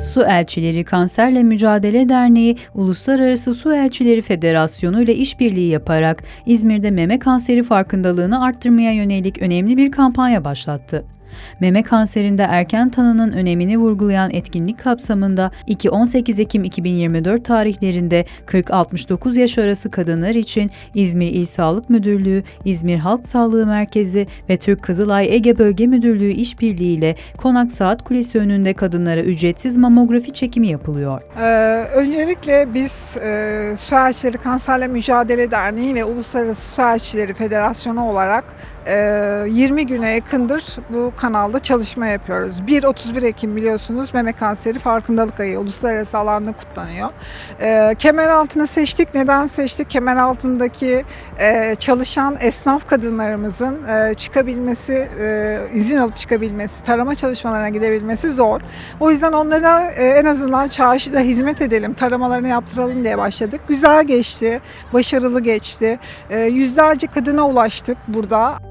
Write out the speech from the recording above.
Su Elçileri Kanserle Mücadele Derneği, Uluslararası Su Elçileri Federasyonu ile işbirliği yaparak İzmir'de meme kanseri farkındalığını arttırmaya yönelik önemli bir kampanya başlattı. Meme kanserinde erken tanının önemini vurgulayan etkinlik kapsamında 2-18 Ekim 2024 tarihlerinde 40-69 yaş arası kadınlar için İzmir İl Sağlık Müdürlüğü, İzmir Halk Sağlığı Merkezi ve Türk Kızılay Ege Bölge Müdürlüğü işbirliğiyle Konak Saat Kulesi önünde kadınlara ücretsiz mamografi çekimi yapılıyor. Ee, öncelikle biz e, Su Kanserle Mücadele Derneği ve Uluslararası Su Federasyonu olarak e, 20 güne yakındır bu kanalda çalışma yapıyoruz. 1-31 Ekim biliyorsunuz meme kanseri farkındalık ayı uluslararası alanda kutlanıyor. E, kemer altını seçtik. Neden seçtik? Kemer altındaki e, çalışan esnaf kadınlarımızın e, çıkabilmesi, e, izin alıp çıkabilmesi, tarama çalışmalarına gidebilmesi zor. O yüzden onlara e, en azından çarşıda hizmet edelim, taramalarını yaptıralım diye başladık. Güzel geçti, başarılı geçti. E, yüzlerce kadına ulaştık burada.